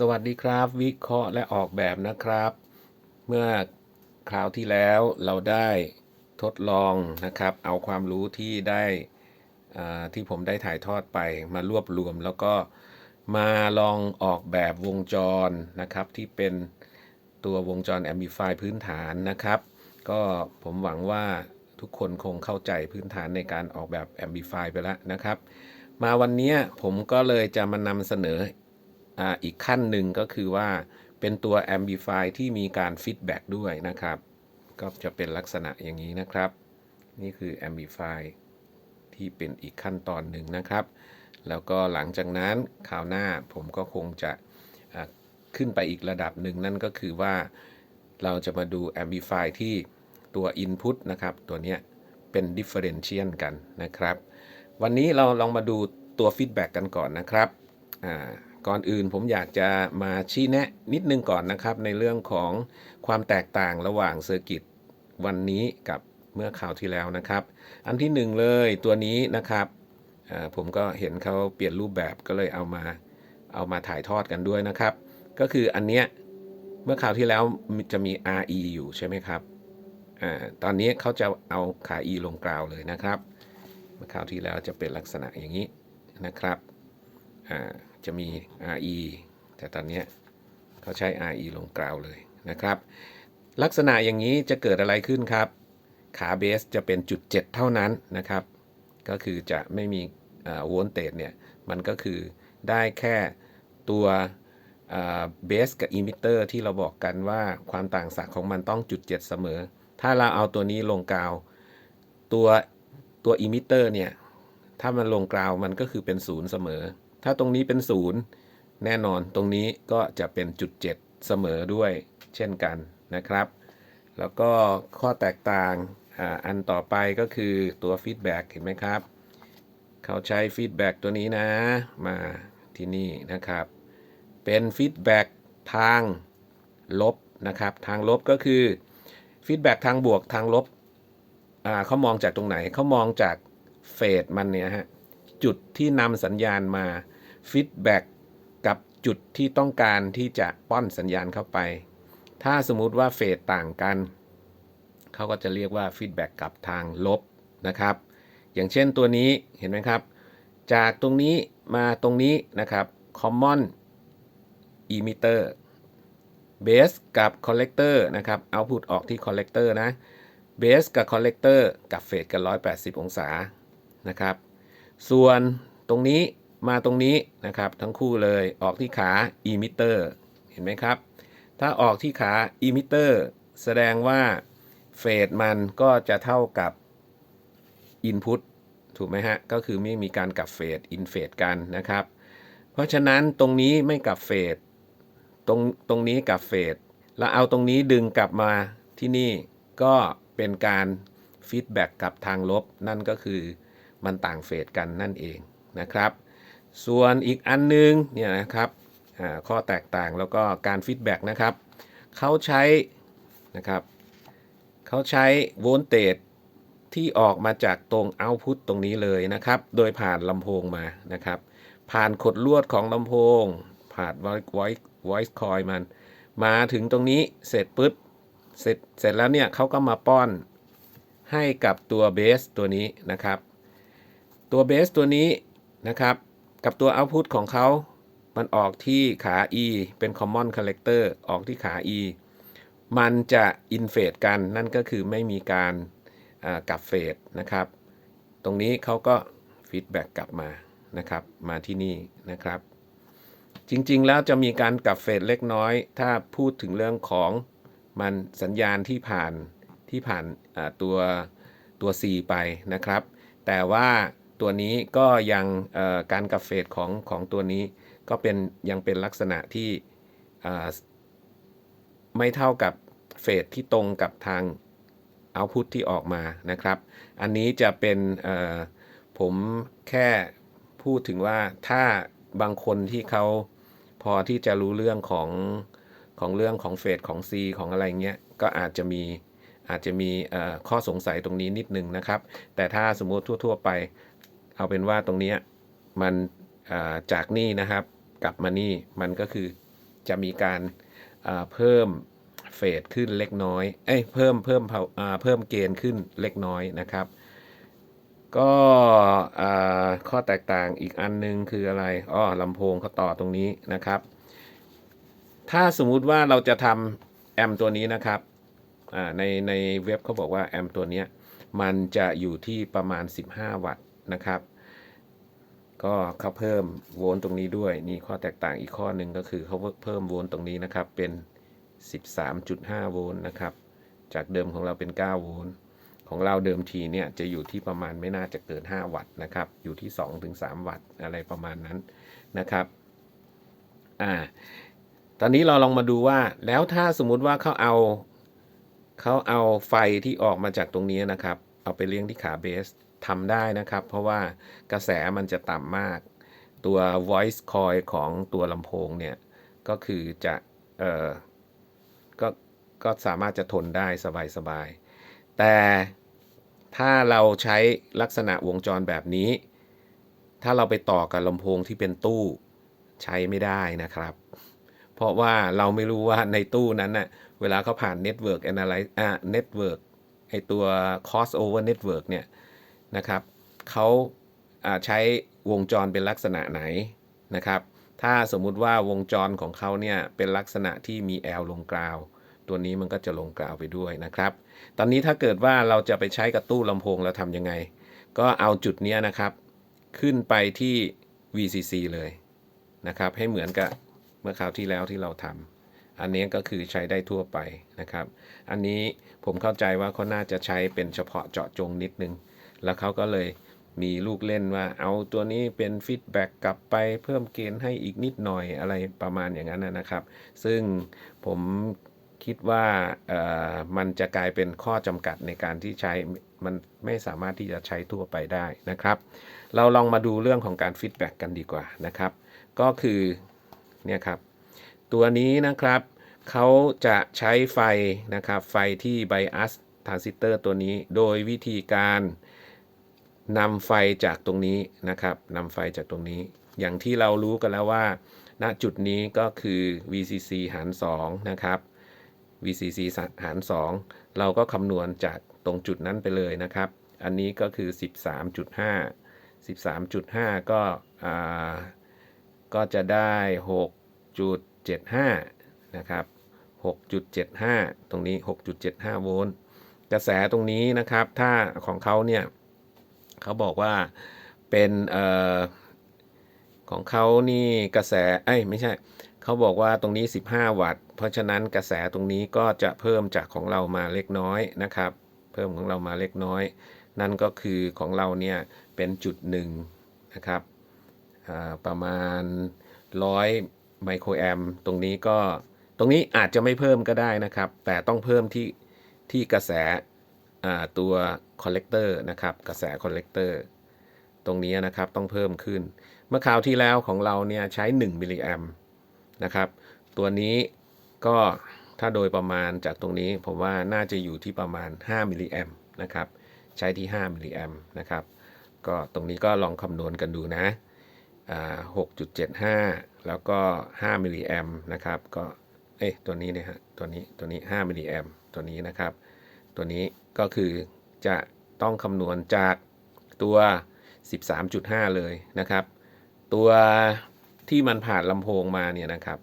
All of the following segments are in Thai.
สวัสดีครับ วิเคราะห์และออกแบบนะครับ เมื่อคราวที่แล้วเราได้ทดลองนะครับ เอาความรู้ที่ได้ที่ผมได้ถ่ายทอดไปมารวบรวม แล้วก็มาลองออกแบบวงจรนะครับ ที่เป็นตัววงจร Amplify พื้นฐานนะครับ ก็ผมหวังว่าทุกคนคงเข้าใจพื้นฐานในการออกแบบ Amplify ไปแล้วนะครับ มาวันนี้ผมก็เลยจะมานำเสนอ อีกขั้นหนึ่งก็คือว่าเป็นตัว Amplify ที่มีการฟีดแบ็ด้วยนะครับ ก็จะเป็นลักษณะอย่างนี้นะครับ นี่คือ Amplify ที่เป็นอีกขั้นตอนหนึ่งนะครับ แล้วก็หลังจากนั้นคราวหน้าผมก็คงจะขึ้นไปอีกระดับหนึ่งนั่นก็คือว่าเราจะมาดู Amplify ที่ตัว Input นะครับ ตัวนี้เป็น Differential กันนะครับ วันนี้เราลองมาดูตัวฟีดแบ็กกันก่อนนะครับอ่า ก่อนอื่นผมอยากจะมาชี้แนะนิดนึงก่อนนะครับ ในเรื่องของความแตกต่างระหว่างเซอร์กิตวันนี้กับเมื่อคราวที่แล้วนะครับ อันที่หนึ่งเลยตัวนี้นะครับผมก็เห็นเขาเปลี่ยนรูปแบบก็เลยเอามาเอามาถ่ายทอดกันด้วยนะครับ ก็คืออันเนี้ยเมื่อคราวที่แล้วจะมี RE อยู่ใช่ไหมครับอตอนนี้เขาจะเอาขา E ลงกราวเลยนะครับ เมื่อคราวที่แล้วจะเป็นลักษณะอย่างนี้นะครับ จะมี RE แต่ตอนนี้เขาใช้ RE ลงกราวเลยนะครับ ลักษณะอย่างนี้จะเกิดอะไรขึ้นครับ ขาเบสจะเป็นจุด 7 เท่านั้นนะครับ ก็คือจะไม่มีโวลเตจเนี่ย มันก็คือได้แค่ตัวเบสกับอิมิเตอร์ที่เราบอกกันว่าความต่างศักย์ของมันต้องจุด 7 เสมอ ถ้าเราเอาตัวนี้ลงกาวตัวตัวอิมิเตอร์เนี่ย ถ้ามันลงกราวมันก็คือเป็นศูนย์เสมอ ถ้าตรงนี้เป็นศูนย์แน่นอนตรงนี้ก็จะเป็นจุดเจ็ดเสมอด้วยเช่นกันนะครับ แล้วก็ข้อแตกต่างออันต่อไปก็คือตัวฟีดแบ็กเห็นไหมครับ เขาใช้ฟีดแบ็กตัวนี้นะมาที่นี่นะครับ เป็นฟีดแบ็กทางลบนะครับ ทางลบก็คือฟีดแบ็กทางบวกทางลบเขามองจากตรงไหนเขามองจากเฟสมันเนี่ยฮะจุดที่นำสัญญาณมา ฟีดแบ็กกับจุดที่ต้องการที่จะป้อนสัญญาณเข้าไป ถ้าสมมุติว่าเฟสต่างกัน เขาก็จะเรียกว่าฟีดแบ็กกับทางลบนะครับ อย่างเช่นตัวนี้เห็นไหมครับ จากตรงนี้มาตรงนี้นะครับ common emitter base กับ collector นะครับ output ออกที่ collector นะเบสกับ collector กับเฟสกัน 180 องศานะครับ ส่วนตรงนี้ มาตรงนี้นะครับ ทั้งคู่เลยออกที่ขา emitter เห็นไหมครับ ถ้าออกที่ขา emitter แสดงว่าเฟสมันก็จะเท่ากับ input ถูกไหมฮะ ก็คือไม่มีการกลับเฟส in เฟสกันนะครับ เพราะฉะนั้นตรงนี้ไม่กลับเฟสตรงตรงนี้กลับเฟสแล้วเอาตรงนี้ดึงกลับมาที่นี่ก็เป็นการฟีดแบ็กกับทางลบ นั่นก็คือมันต่างเฟสกันนั่นเองนะครับ ส่วนอีกอันนึงเนี่ยนะครับข้อแตกต่างแล้วก็การฟีดแบ็กนะครับเขาใช้นะครับเขาใช้โวลเตจที่ออกมาจากตรงเอาพุตตรงนี้เลยนะครับ โดยผ่านลำโพงมานะครับ ผ่านขดลวดของลำโพง ผ่าน voice voice coil มัน มาถึงตรงนี้เสร็จปุ๊บเสร็จเสร็จแล้วเนี่ยเขาก็มาป้อนให้กับตัวเบสตัวนี้นะครับ ตัวเบสตัวนี้นะครับ กับตัว output ของเขา มันออกที่ขา E เป็น common collector ออกที่ขา E มันจะ in phase กัน นั่นก็คือไม่มีการกลับเฟสนะครับ ตรงนี้เขาก็ feedback กลับมานะครับ มาที่นี่นะครับ จริงๆแล้วจะมีการกลับเฟสเล็กน้อย ถ้าพูดถึงเรื่องของมันสัญญาณที่ผ่านที่ผ่านตัวตัว C ไปนะครับ แต่ว่า ตัวนี้ก็ยังการกับเฟสของของตัวนี้ก็เป็นยังเป็นลักษณะที่ไม่เท่ากับเฟสที่ตรงกับทางเอาพุตที่ออกมานะครับ อันนี้จะเป็นผมแค่พูดถึงว่าถ้าบางคนที่เขาพอที่จะรู้เรื่องของของเรื่องของเฟสของ C ของอะไรเงี้ยก็อาจจะมีอาจจะมีข้อสงสัยตรงนี้นิดนึงนะครับ แต่ถ้าสมมติทั่ว ๆ ไป เอาเป็นว่าตรงนี้มันจากนี่นะครับกลับมานี่มันก็คือจะมีการาเพิ่มเฟดขึ้นเล็กน้อย เอ้ยเพิ่มเพิ่มเพิ่มเกณฑ์ขึ้นเล็กน้อยนะครับ ก็ข้อแตกต่างอีกอันนึงคืออะไรอ้อลำโพงเขาต่อตรงนี้นะครับ ถ้าสมมุติว่าเราจะทำแอมตัวนี้นะครับในในเว็บเขาบอกว่าแอมตัวนี้มันจะอยู่ที่ประมาณ 15 วัตต์ นะครับ ก็เขาเพิ่มโวลต์ตรงนี้ด้วยนี่ข้อแตกต่างอีกข้อหนึ่งก็คือเขาเพิ่มโวลต์ตรงนี้นะครับเป็น 13.5 โวลต์นะครับ จากเดิมของเราเป็น 9 โวลต์ของเราเดิมทีเนี่ยจะอยู่ที่ประมาณไม่น่าจะเกิน 5 วัตต์นะครับ อยู่ที่ 2-3 วัตต์อะไรประมาณนั้นนะครับอ่าตอนนี้เราลองมาดูว่าแล้วถ้าสมมุติว่าเขาเอาเขาเอาไฟที่ออกมาจากตรงนี้นะครับ เอาไปเลี้ยงที่ขาเบสทำได้นะครับ เพราะว่ากระแสมันจะต่ำมาก ตัว voice coil ของตัวลำโพงเนี่ย ก็คือจะเออก็ก็สามารถจะทนได้สบายๆ แต่ถ้าเราใช้ลักษณะวงจรแบบนี้ ถ้าเราไปต่อกับลำโพงที่เป็นตู้ใช้ไม่ได้นะครับ เพราะว่าเราไม่รู้ว่าในตู้นั้นน่ะเวลาเขาผ่าน Network Analyze อ่า Network ไอตัว crossover network เนี่ยนะครับเขาใช้วงจรเป็นลักษณะไหนนะครับ ถ้าสมมุติว่าวงจรของเขาเนี่ยเป็นลักษณะที่มี L ลงกราว ตัวนี้มันก็จะลงกราวไปด้วยนะครับ ตอนนี้ถ้าเกิดว่าเราจะไปใช้กับตู้ลำโพงเราทำยังไง ก็เอาจุดนี้นะครับ ขึ้นไปที่ VCC เลยนะครับ ให้เหมือนกับเมื่อคราวที่แล้วที่เราทำ อันนี้ก็คือใช้ได้ทั่วไปนะครับ อันนี้ผมเข้าใจว่าเขาน่าจะใช้เป็นเฉพาะเจาะจงนิดนึง แล้วเขาก็เลยมีลูกเล่นว่าเอาตัวนี้เป็นฟีดแบ็กกลับไปเพิ่มเกณฑ์ให้อีกนิดหน่อยอะไรประมาณอย่างนั้นนะครับ ซึ่งผมคิดว่ามันจะกลายเป็นข้อจำกัดในการที่ใช้มันไม่สามารถที่จะใช้ทั่วไปได้นะครับ เราลองมาดูเรื่องของการฟีดแบ็กกันดีกว่านะครับ ก็คือเนี่ยครับ ตัวนี้นะครับเขาจะใช้ไฟนะครับ ไฟที่ไบอัสทรานซิสเตอร์ตัวนี้ โดยวิธีการนำไฟจากตรงนี้นะครับนำไฟจากตรงนี้ อย่างที่เรารู้กันแล้วว่า ณจุดนี้ก็คือ VCC หาร 2 นะครับ VCC หาร 2 เราก็คำนวณจากตรงจุดนั้นไปเลยนะครับ อันนี้ก็คือ 13.5 13.5 ก็อ่าก็จะได้ 6.75 นะครับ 6.75 ตรงนี้ 6.75 โวลต์ กระแสตรงนี้นะครับ ถ้าของเขาเนี่ย เขาบอกว่าเป็นเอ่อของเขานี่กระแส เอ้ย ไม่ใช่ เขาบอกว่าตรงนี้ 15 วัตต์ เพราะฉะนั้นกระแสตรงนี้ก็จะเพิ่มจากของเรามาเล็กน้อยนะครับ เพิ่มของเรามาเล็กน้อย นั่นก็คือของเราเนี่ยเป็นจุดหนึ่งนะครับ ประมาณ100 ไมโครแอมตรงนี้ก็ตรงนี้อาจจะไม่เพิ่มก็ได้นะครับ แต่ต้องเพิ่มที่ที่กระแสตัวคอลเลกเตอร์นะครับ กระแสคอลเลกเตอร์ตรงนี้นะครับต้องเพิ่มขึ้น เมื่อคราวที่แล้วของเราเนี่ยใช้ 1 มิลลิแอมนะครับ ตัวนี้ก็ถ้าโดยประมาณจากตรงนี้ผมว่าน่าจะอยู่ที่ประมาณ 5 มิลลิแอมนะครับ ใช้ที่ 5 มิลลิแอมนะครับ ก็ตรงนี้ก็ลองคำนวณกันดูนะ 6.75 แล้วก็ 5 มิลลิแอมนะครับ ก็ เอ้ตัวนี้เนี่ยฮะ ตัวนี้ ตัวนี้ 5 มิลลิแอมตัวนี้นะครับ ตัวนี้ก็คือจะต้องคำนวณจากตัว 13.5 เลยนะครับ ตัวที่มันผ่านลำโพงมาเนี่ยนะครับ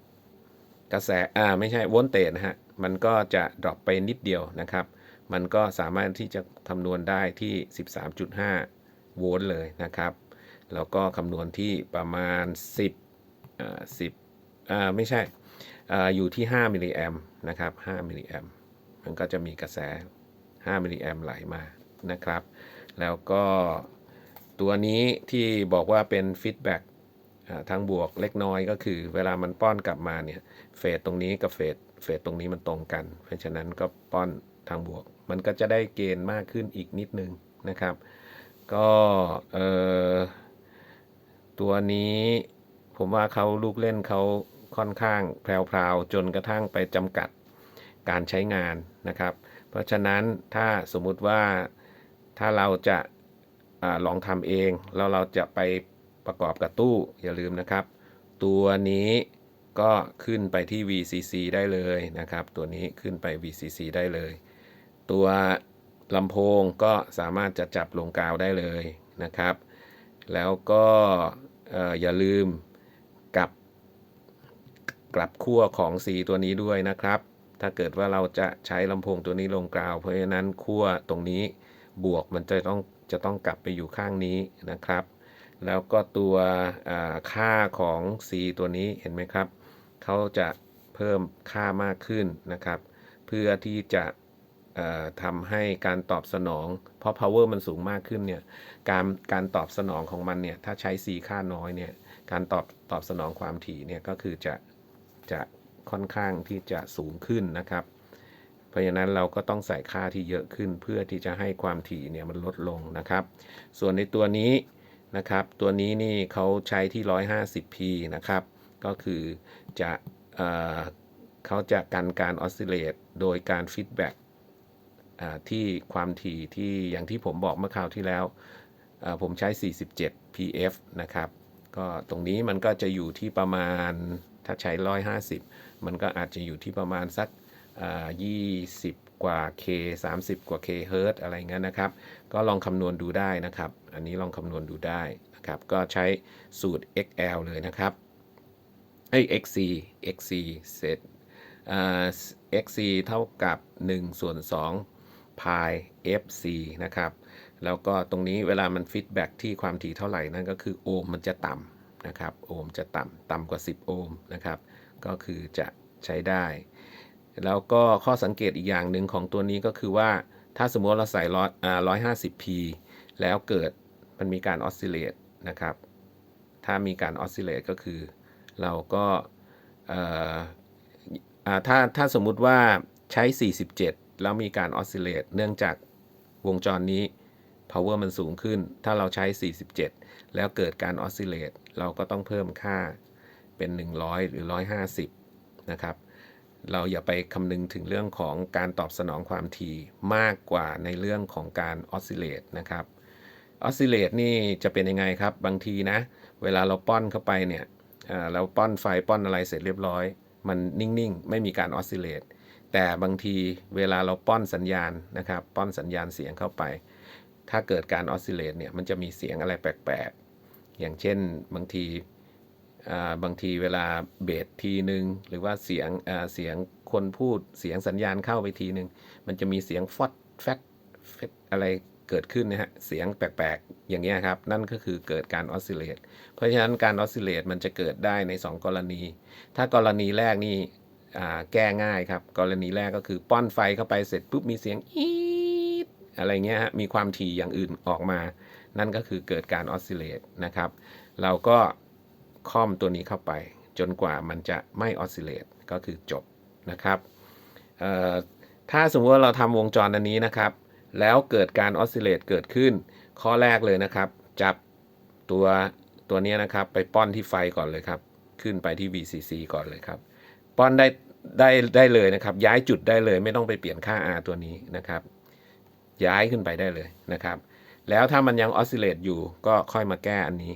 กระแส อ่า ไม่ใช่ โวลเตจนะฮะ มันก็จะดรอปไปนิดเดียวนะครับ มันก็สามารถที่จะคำนวณได้ที่ 13.5 โวลต์เลยนะครับ แล้วก็คำนวณที่ประมาณ 10อ่า10อ่าไม่ใช่อ่าอยู่ที่ 5 มิลลิแอมนะครับ5มิลลิแอมมันก็จะมีกระแส 5 มิลลิแอมไหลมานะครับ แล้วก็ตัวนี้ที่บอกว่าเป็นฟีดแบ็กทางบวกเล็กน้อยก็คือ เวลามันป้อนกลับมาเนี่ยเฟสตรงนี้กับเฟสเฟสตรงนี้มันตรงกัน เพราะฉะนั้นก็ป้อนทางบวก มันก็จะได้เกณฑ์มากขึ้นอีกนิดนึงนะครับ ก็เอ่อ ตัวนี้ผมว่าเขาลูกเล่นเขาค่อนข้างแพรวๆจนกระทั่งไปจำกัดการใช้งานนะครับ เพราะฉะนั้นถ้าสมมุติว่าถ้าเราจะอลองทำเองแล้วเราจะไปประกอบกับตู้อย่าลืมนะครับ ตัวนี้ก็ขึ้นไปที่ VCC ได้เลยนะครับ ตัวนี้ขึ้นไป VCC ได้เลย ตัวลำโพงก็สามารถจะจับลงกาวได้เลยนะครับ แล้วก็ออย่าลืมกลับกลับขั้วของ C ตัวนี้ด้วยนะครับ ถ้าเกิดว่าเราจะใช้ลำโพงตัวนี้ลงกราว เพราะฉะนั้นขั้วตรงนี้บวกมันจะต้องจะต้องกลับไปอยู่ข้างนี้นะครับ แล้วก็ตัวค่าของ C ตัวนี้เห็นไหมครับ เขาจะเพิ่มค่ามากขึ้นนะครับ เพื่อที่จะ ทำให้การตอบสนอง เพราะ power มันสูงมากขึ้นเนี่ยการการตอบสนองของมันเนี่ยถ้าใช้ C ค่าน้อยเนี่ยการตอบตอบสนองความถี่เนี่ยก็คือจะจะค่อนข้างที่จะสูงขึ้นนะครับ เพราะฉะนั้นเราก็ต้องใส่ค่าที่เยอะขึ้น เพื่อที่จะให้ความถี่เนี่ยมันลดลงนะครับ ส่วนในตัวนี้นะครับตัวนี้นี่เขาใช้ที่ 150p นะครับก็คือจะเอเขาจะกันการออสซิเลตโดยการฟีดแบ็ก ที่ความถี่ที่อย่างที่ผมบอกเมื่อคราวที่แล้ว ผมใช้ 47 pf นะครับ ก็ตรงนี้มันก็จะอยู่ที่ประมาณถ้าใช้ 150 มันก็อาจจะอยู่ที่ประมาณสักอ่า20 กว่า k 30 กว่า k เฮิร์ตอะไรเงี้ยนะครับ ก็ลองคำนวณดูได้นะครับ อันนี้ลองคำนวณดูได้นะครับ ก็ใช้สูตร XL เลยนะครับเอ้ย XC XC เสร็จ XC เท่ากับ 1 ส่วน 2 pi FC นะครับ แล้วก็ตรงนี้เวลามันฟีดแบ็กที่ความถี่เท่าไหร่นั่นก็คือโอห์มมันจะต่ำนะครับโอห์มจะต่ำต่ำกว่า 10 โอห์มนะครับ ก็คือจะใช้ได้ แล้วก็ข้อสังเกตอีกอย่างหนึ่งของตัวนี้ก็คือว่าถ้าสมมติเราใส่ร้อยร้อยห้าสิบ p แล้วเกิดมันมีการออสซิเลตนะครับ ถ้ามีการออสซิเลตก็คือเราก็ถ้าถ้าสมมุติว่าใช้ 47 แล้วมีการออสซิเลตเนื่องจากวงจรนี้ power มันสูงขึ้น ถ้าเราใช้ 47 แล้วเกิดการออสซิเลตเราก็ต้องเพิ่มค่าเป็น 100 หรือ 150 นะครับ เราอย่าไปคำนึงถึงเรื่องของการตอบสนองความถี่มากกว่าในเรื่องของการออสซิเลตนะครับออสซิเลตนี่จะเป็นยังไงครับ บางทีนะ เวลาเราป้อนเข้าไปเนี่ยเราป้อนไฟป้อนอะไรเสร็จเรียบร้อย มันนิ่ง ๆ ไม่มีการออสซิเลต แต่บางทีเวลาเราป้อนสัญญาณนะครับ ป้อนสัญญาณเสียงเข้าไป ถ้าเกิดการออสซิเลตเนี่ยมันจะมีเสียงอะไรแปลกๆ อย่างเช่นบางทีบางทีเวลาเบสทีหนึ่งหรือว่าเสียงเสียงคนพูดเสียงสัญญาณเข้าไปทีหนึ่งมันจะมีเสียงฟอดแฟดเฟดอะไรเกิดขึ้นนะฮะเสียงแปลกๆ อย่างเงี้ยครับ นั่นก็คือเกิดการออสซิเลตเพราะฉะนั้นการออสซิเลตมันจะเกิดได้ใน 2 กรณี ถ้ากรณีแรกนี่ แก้ง่ายครับ กรณีแรกก็คือป้อนไฟเข้าไปเสร็จปุ๊บมีเสียงอีดอะไรเงี้ยฮะมีความถี่อย่างอื่นออกมา นั่นก็คือเกิดการออสซิเลตนะครับ เราก็ค่อมตัวนี้เข้าไป จนกว่ามันจะไม่ออสซิเลตก็คือจบนะครับถ้าสมมติว่าเราทำวงจรอันนี้นะครับ แล้วเกิดการออสซิเลตเกิดขึ้น ข้อแรกเลยนะครับ จับตัวตัวนี้นะครับ ไปป้อนที่ไฟก่อนเลยครับ ขึ้นไปที่ VCC ก่อนเลยครับ ป้อนได้ได้ได้เลยนะครับ ย้ายจุดได้เลย ไม่ต้องไปเปลี่ยนค่า R ตัวนี้นะครับ ย้ายขึ้นไปได้เลยนะครับ แล้วถ้ามันยังออสซิเลตอยู่ก็ค่อยมาแก้อันนี้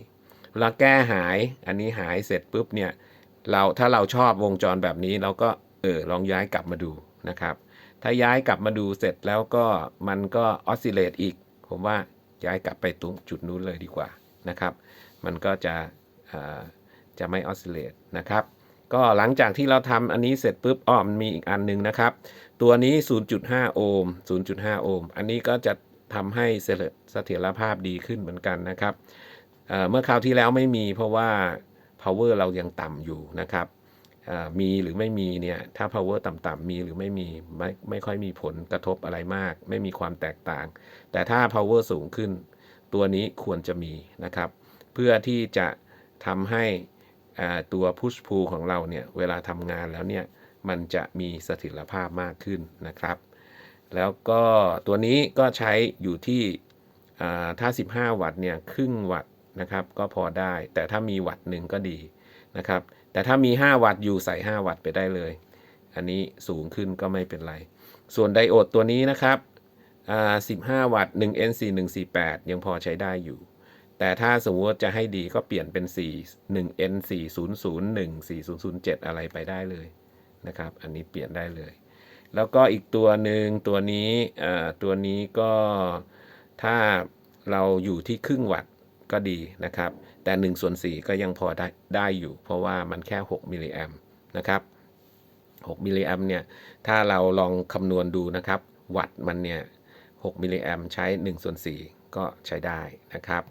เวลาแก้หายอันนี้หายเสร็จปุ๊บเนี่ยเราถ้าเราชอบวงจรแบบนี้เราก็เออลองย้ายกลับมาดูนะครับ ถ้าย้ายกลับมาดูเสร็จแล้วก็มันก็ออสซิเลตอีก ผมว่าย้ายกลับไปตรงจุดนู้นเลยดีกว่านะครับ มันก็จะจะไม่ออสซิเลตนะครับ ก็หลังจากที่เราทำอันนี้เสร็จปุ๊บอ้อมันมีอีกอันหนึงนะครับ ตัวนี้ 0.5 โอห์ม 0.5 โอห์ม อันนี้ก็จะทำให้เสถียรภาพดีขึ้นเหมือนกันนะครับเเมื่อคราวที่แล้วไม่มีเพราะว่า power เรายังต่ำอยู่นะครับมีหรือไม่มีเนี่ยถ้า power ต่ำๆมีหรือไม่มีไม่ไม่ค่อยมีผลกระทบอะไรมาก ไม่มีความแตกต่าง แต่ถ้า power สูงขึ้น ตัวนี้ควรจะมีนะครับ เพื่อที่จะทำให้ ตัว push pull ของเราเนี่ยเวลาทำงานแล้วเนี่ยมันจะมีเสถียรภาพมากขึ้นนะครับ แล้วก็ตัวนี้ก็ใช้อยู่ที่ถ้า 15 วัตต์เนี่ยครึ่งวัตต์นะครับก็พอได้ แต่ถ้ามีวัตต์หนึ่งก็ดีนะครับ แต่ถ้ามี 5 วัตต์อยู่ใส่ 5 วัตต์ไปได้เลย อันนี้สูงขึ้นก็ไม่เป็นไร ส่วนไดโอดตัวนี้นะครับ15 วัตต์ 1 NC 148 ยังพอใช้ได้อยู่ แต่ถ้าสมมติจะให้ดีก็เปลี่ยนเป็น 4 1 n 4001 4007 อะไรไปได้เลยนะครับ อันนี้เปลี่ยนได้เลย แล้วก็อีกตัวหนึ่งตัวนี้อ่อตัวนี้ก็ถ้าเราอยู่ที่ครึ่งวัตต์ก็ดีนะครับ แต่1ส่วน4ก็ยังพอได้ได้อยู่ เพราะว่ามันแค่ 6 มิลลิแอมนะครับ 6 มิลลิแอมเนี่ย ถ้าเราลองคำนวณดูนะครับ วัตต์มันเนี่ย 6 มิลลิแอมใช้1ส่วน4ก็ใช้ได้นะครับ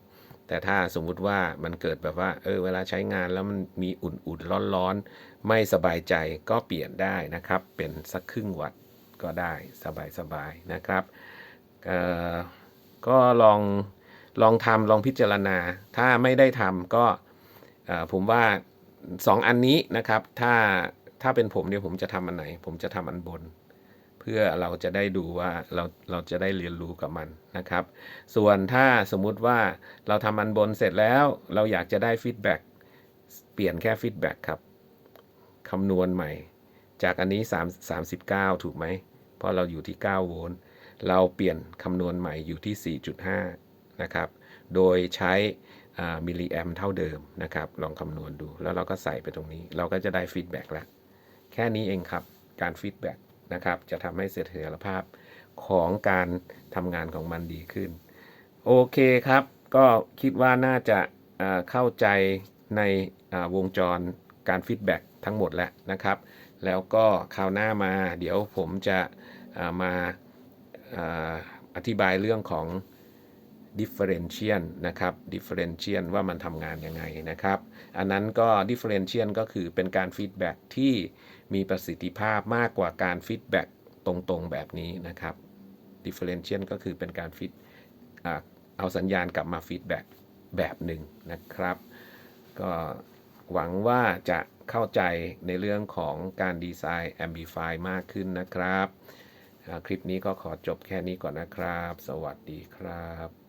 แต่ถ้าสมมุติว่ามันเกิดแบบว่า เออ เวลาใช้งานแล้วมันมีอุ่นๆ ร้อนๆ ไม่สบายใจก็เปลี่ยนได้นะครับ เป็นสักครึ่งวัตต์ก็ได้สบายๆ นะครับเอ่อก็ลองลองทำลองพิจารณา ถ้าไม่ได้ทำก็เอ่อผมว่า 2 อันนี้นะครับ ถ้าถ้าเป็นผมเนี่ยผมจะทำอันไหน ผมจะทำอันบน พื่อเราจะได้ดูว่าเราเราจะได้เรียนรู้กับมันนะครับ ส่วนถ้าสมมุติว่าเราทำอันบนเสร็จแล้ว เราอยากจะได้ฟีดแบ็กเปลี่ยนแค่ฟีดแบ็กครับคำนวณใหม่ จากอันนี้3 39 ถูกไหม เพราะเราอยู่ที่ 9 โวลต์เราเปลี่ยนคำนวณใหม่อยู่ที่ 4.5 นะครับ โดยใช้มิลลิแอมเท่าเดิมนะครับ ลองคำนวณดูแล้วเราก็ใส่ไปตรงนี้ เราก็จะได้ฟีดแบ็กแล้ว แค่นี้เองครับการฟีดแบ็ก นะครับ จะทำให้เสถียรภาพของการทำงานของมันดีขึ้น โอเคครับ ก็คิดว่าน่าจะเข้าใจในวงจรการฟีดแบ็กทั้งหมดแล้วนะครับ แล้วก็คราวหน้ามาเดี๋ยวผมจะามาอธิบายเรื่องของ differential นะครับ differential ว่ามันทำงานยังไงนะครับ อันนั้นก็ differential ก็คือเป็นการฟีดแบ็กที่มีประสิทธิภาพมากกว่าการฟีดแบ็กตรงๆแบบนี้นะครับ differential ก็คือเป็นการฟีดอ่าเอาสัญญาณกลับมาฟีดแบ็กแบบหนึ่งนะครับ ก็หวังว่าจะเข้าใจในเรื่องของการดีไซน์ Amplify มากขึ้นนะครับ คลิปนี้ก็ขอจบแค่นี้ก่อนนะครับ สวัสดีครับ